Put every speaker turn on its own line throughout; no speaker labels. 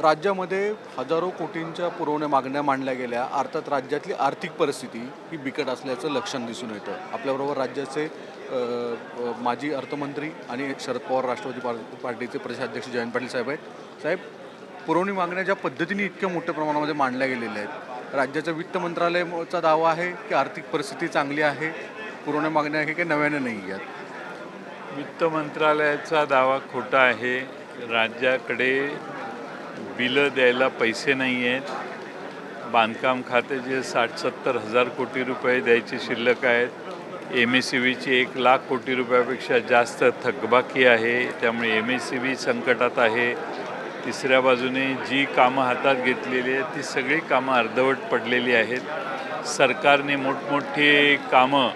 राज्यामध्ये हजारो कोटींच्या पुरवण्या मागण्या मांडल्या गेल्या. अर्थात राज्यातली आर्थिक परिस्थिती ही बिकट असल्याचं लक्षण दिसून येतं. आपल्याबरोबर राज्याचे माजी अर्थमंत्री आणि शरद पवार राष्ट्रवादी पार्टीचे प्रदेशाध्यक्ष जयंत पाटील साहेब आहेत. साहेब पुरवणी मागण्या ज्या पद्धतीने इतक्या मोठ्या प्रमाणामध्ये मांडल्या गेलेल्या आहेत राज्याचं वित्त मंत्रालयाचा दावा आहे की आर्थिक परिस्थिती चांगली आहे पुरवण्या मागण्या आहे की नव्याने नाही आहेत?
वित्त मंत्रालयाचा दावा खोटा आहे. राज्याकडे बिलं द्यायला पैसे नाही आहेत बांधकाम खात्याचे साठ सत्तर हजार कोटी रुपये द्यायची शिल्लक आहेत. एम एस सी बीची एक लाख कोटी रुपयापेक्षा जास्त थकबाकी आहे. त्यामुळे एम एस सी बी संकटात आहे. तिसऱ्या बाजूने जी कामं हातात घेतलेली आहेत ती सगळी कामं अर्धवट पडलेली आहेत. सरकारने मोठमोठी कामं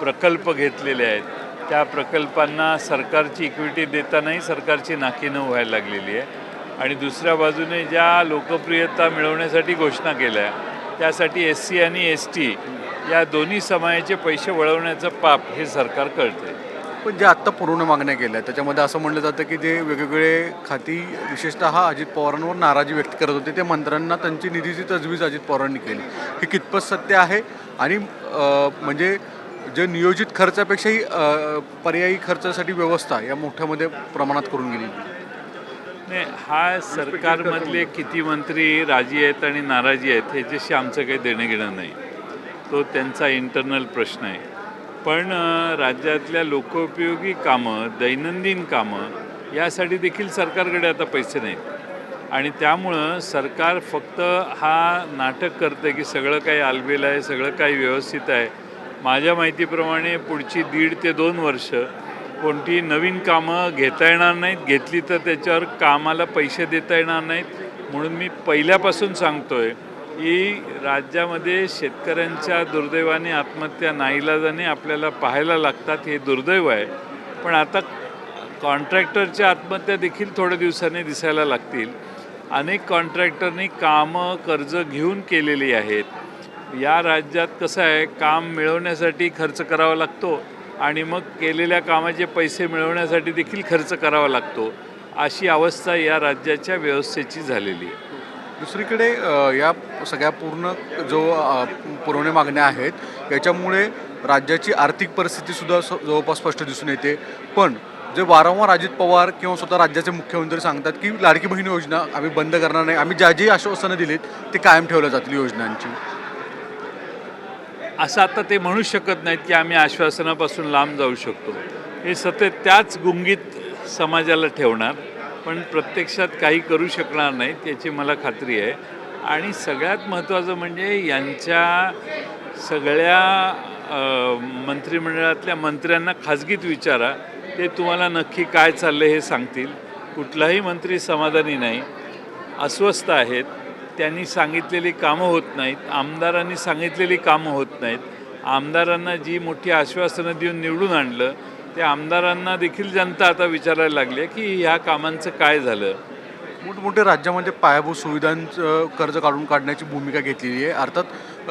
प्रकल्प घेतलेले आहेत. त्या प्रकल्पांना सरकारची इक्विटी देतानाही सरकारची नाकीनं व्हायला लागलेली आहे. आणि दुसऱ्या बाजूने ज्या लोकप्रियता मिळवण्यासाठी घोषणा केल्या त्यासाठी एस सी आणि एस टी या दोन्ही समाजाचे पैसे वळवण्याचं पाप हे सरकार कळते
पण जे आत्ता पूर्ण मागण्या केल्या त्याच्यामध्ये असं म्हणलं जातं की जे वेगवेगळे खाती विशेषतः अजित पवारांवर नाराजी व्यक्त करत होते ते मंत्र्यांना त्यांची निधीची तजवीज अजित पवारांनी केली. हे कितपत सत्य आहे? आणि म्हणजे जे नियोजित खर्चापेक्षाही पर्यायी खर्चासाठी व्यवस्था या मोठ्यामध्ये प्रमाणात करून गेली.
नाही हा सरकारमधले किती मंत्री राजी आहेत आणि नाराजी आहेत ह्याच्याशी आमचं काही देणं घेणं नाही. तो त्यांचा इंटरनल प्रश्न आहे. पण राज्यातल्या लोकोपयोगी कामं दैनंदिन कामं यासाठी देखील सरकारकडे आता पैसे नाहीत. आणि त्यामुळं सरकार फक्त हा नाटक करतं की सगळं काही आलबेल आहे सगळं काही व्यवस्थित आहे. माझ्या माहितीप्रमाणे पुढची दीड ते दोन वर्ष कोणती नवीन कामं घेता येणार नाहीत घेतली तर त्याच्यावर कामाला पैसे देता येणार नाहीत. म्हणून मी पहिल्यापासून सांगतो आहे की राज्यामध्ये शेतकऱ्यांच्या दुर्दैवाने आत्महत्या नाईलाजाने आपल्याला पाहायला लागतात हे दुर्दैव आहे. पण आता कॉन्ट्रॅक्टरच्या आत्महत्या देखील थोड्या दिवसांनी दिसायला लागतील. अनेक कॉन्ट्रॅक्टरनी कामं कर्ज घेऊन केलेली आहेत. या राज्यात कसं आहे काम मिळवण्यासाठी खर्च करावा लागतो. आणि मग केलेल्या कामाचे पैसे मिळवण्यासाठी देखील खर्च करावा लागतो. अशी अवस्था या राज्याच्या व्यवस्थेची झालेली आहे.
दुसरीकडे या सगळ्या पूर्ण जो पुरवणे पुरवण्या मागण्या आहेत याच्यामुळे राज्याची आर्थिक परिस्थितीसुद्धा जवळपास स्पष्ट दिसून येते. पण जे वारंवार अजित पवार किंवा स्वतः राज्याचे मुख्यमंत्री सांगतात की लाडकी बहीण योजना आम्ही बंद करणार नाही आम्ही ज्या जी आश्वासनं दिलीत ते कायम ठेवल्या जातील योजनांची.
असं आता ते म्हणू शकत नाहीत की आम्ही आश्वासनापासून लांब जाऊ शकतो. हे सतत त्याच गुंगीत समाजाला ठेवणार पण प्रत्यक्षात काही करू शकणार नाहीत याची मला खात्री आहे. आणि सगळ्यात महत्त्वाचं म्हणजे यांच्या सगळ्या मंत्रिमंडळातल्या मंत्र्यांना खाजगीत विचारा. ते तुम्हाला नक्की काय चाललं हे सांगतील. कुठलाही मंत्री समाधानी नाही. अस्वस्थ आहेत. त्यांनी सांगितलेली कामं होत नाहीत आमदारांनी सांगितलेली कामं होत नाहीत. आमदारांना जी मोठी आश्वासनं देऊन निवडून आणलं ते आमदारांना देखील जनता आता विचारायला लागली आहे की ह्या कामांचं काय झालं?
मोठमोठ्या राज्यामध्ये पायाभूत सुविधांचं कर्ज काढून काढण्याची भूमिका घेतलेली आहे. अर्थात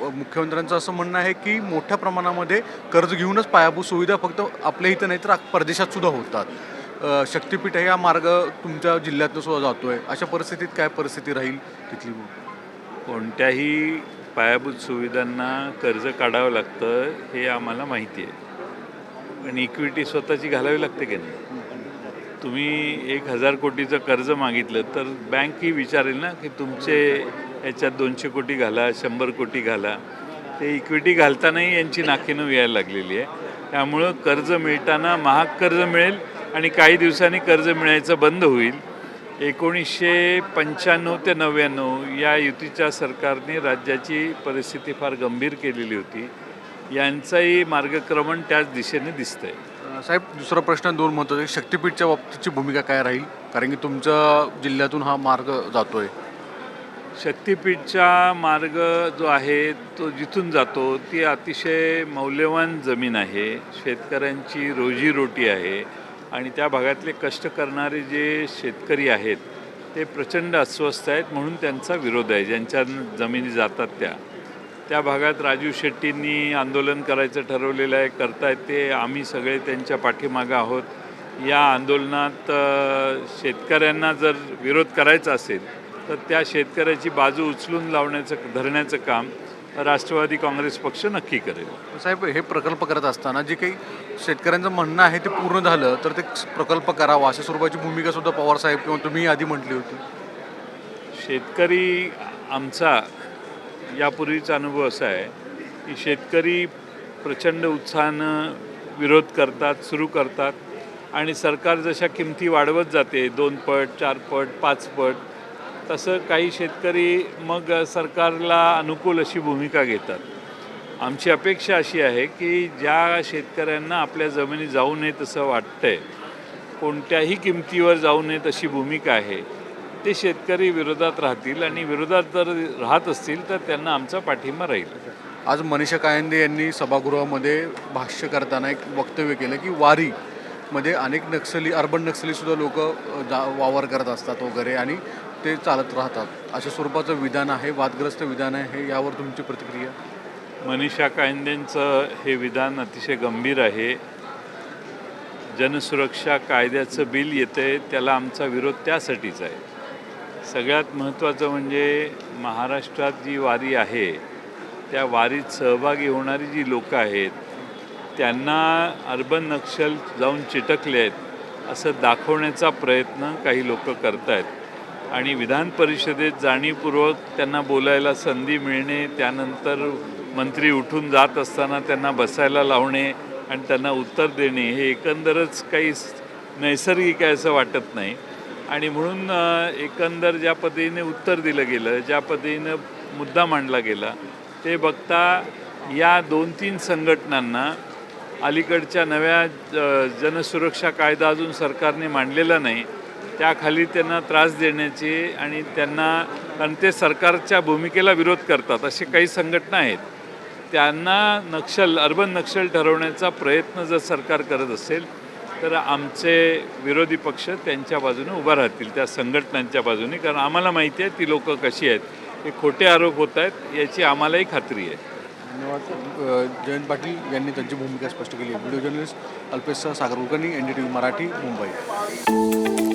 मुख्यमंत्र्यांचं असं म्हणणं आहे की मोठ्या प्रमाणामध्ये कर्ज घेऊनच पायाभूत सुविधा फक्त आपल्या इथं नाही तर परदेशात सुद्धा होतात. शक्तिपीठ हा मार्ग तुमच्या जिल्ह्यातनं सुद्धा जातो आहे अशा परिस्थितीत काय परिस्थिती राहील तिथली
कोणत्याही पायाभूत सुविधांना कर्ज काढावं लागतं हे आम्हाला माहिती आहे. पण इक्विटी स्वतःची घालावी लागते की नाही? तुम्ही एक हजार कोटीचं कर्ज मागितलं तर बँक ही विचारेल ना की तुमचे याच्यात दोनशे कोटी घाला शंभर कोटी घाला. ते इक्विटी घालतानाही यांची नाकीनं यायला लागलेली आहे. त्यामुळं कर्ज मिळताना महाग कर्ज मिळेल आणि काही दिवसांनी कर्ज मिळायचं बंद होईल. एकोणीसशे पंच्याण्णव ते नव्याण्णव या युतीच्या सरकारने राज्याची परिस्थिती फार गंभीर केलेली होती. यांचाही मार्गक्रमण त्याच दिशेने दिसतंय.
अ, साहेब दुसरा प्रश्न दोन महत्त्वाचे शक्तिपीठच्या बाबतीतची भूमिका काय राहील? कारण की तुमच्या जिल्ह्यातून हा मार्ग जातोय.
शक्तिपीठचा मार्ग जो आहे तो जिथून जातो ती अतिशय मौल्यवान जमीन आहे. शेतकऱ्यांची रोजीरोटी आहे. आणि त्या भागातले कष्ट करणारे जे शेतकरी आहेत ते प्रचंड अस्वस्थ आहेत म्हणून त्यांचा विरोध आहे. ज्यांच्या जमिनी जातात त्या. त्या भागात राजू शेट्टींनी आंदोलन करायचं ठरवलेलं आहे करतायत ते. आम्ही सगळे त्यांच्या पाठीमागं आहोत. या आंदोलनात शेतकऱ्यांना जर विरोध करायचा असेल तर त्या शेतकऱ्याची बाजू उचलून लावण्याचं धरण्याचं काम राष्ट्रवादी काँग्रेस पक्ष नक्की करेल.
साहेब हे प्रकल्प करत असताना जे काही शेतकऱ्यांचं म्हणणं आहे ते पूर्ण झालं तर ते प्रकल्प करावा अशा स्वरूपाची भूमिका सुद्धा पवार साहेब किंवा तुम्ही आधी म्हटली होती.
शेतकरी आमचा यापूर्वीचा अनुभव असा आहे की शेतकरी प्रचंड उत्साहानं विरोध करतात सुरू करतात. आणि सरकार जशा किमती वाढवत जाते दोन पट चार पट पाच पट तसं काही शेतकरी मग सरकारला अनुकूल अशी भूमिका घेतात. आमची अपेक्षा अशी आहे की ज्या शेतकऱ्यांना आपल्या जमिनी जाऊ नये तसं वाटतंय कोणत्याही किमतीवर जाऊ नये तशी भूमिका आहे ते शेतकरी विरोधात राहतील आणि विरोधात जर राहत असतील तर त्यांना आमचा पाठिंबा राहील.
आज मनीषा कायंदे यांनी सभागृहामध्ये भाष्य करताना एक वक्तव्य केलं की वारी मध्ये अनेक नक्षली अर्बन नक्षली सुद्धा लोक वावर करत असतात वगैरे आणि ते चालत राहतात. अशा स्वरूपाचं विधान आहे वादग्रस्त विधान आहे यावर तुमची प्रतिक्रिया?
मनीषा कायंदेंचं हे विधान अतिशय गंभीर आहे. जनसुरक्षा कायद्याचं बिल येतं आहे त्याला आमचा विरोध त्यासाठीच आहे. सगळ्यात महत्त्वाचं म्हणजे महाराष्ट्रात जी वारी आहे त्या वारीत सहभागी होणारी जी लोकं आहेत त्यांना अर्बन नक्षल जाऊन चिटकले आहेत असं दाखवण्याचा प्रयत्न काही लोक करत आहेत आणि विधान परिषदेत जाणीवपूर्वक त्यांना बोलायला संधी मिळणे त्यानंतर मंत्री उठून जात असताना त्यांना बसायला लावणे आणि त्यांना उत्तर देणे हे एकंदरच काही नैसर्गिक आहे असं वाटत नाही. आणि म्हणून एकंदर ज्या पद्धतीने उत्तर दिलं गेलं ज्या पद्धतीनं मुद्दा मांडला गेला ते बघता या दोन तीन संघटनांना अलीकडच्या नव्या ज- जनसुरक्षा कायदा अजून सरकारने मांडलेला नाही. त्याखाली त्यांना त्रास देण्याची आणि त्यांना कारण ते सरकारच्या भूमिकेला विरोध करतात असे काही संघटना आहेत. त्यांना नक्षल अर्बन नक्षल ठरवण्याचा प्रयत्न जर सरकार करत असेल तर आमचे विरोधी पक्ष त्यांच्या बाजूने उभा राहतील त्या संघटनांच्या बाजूने. कारण आम्हाला माहिती आहे ती लोकं कशी आहेत. हे खोटे आरोप होत आहेत याची आम्हालाही खात्री आहे.
धन्यवाद. जयंत पाटील यांनी त्यांची भूमिका स्पष्ट केली video journalist Alpesh Sagar Kulkarni N D T V Marathi Mumbai.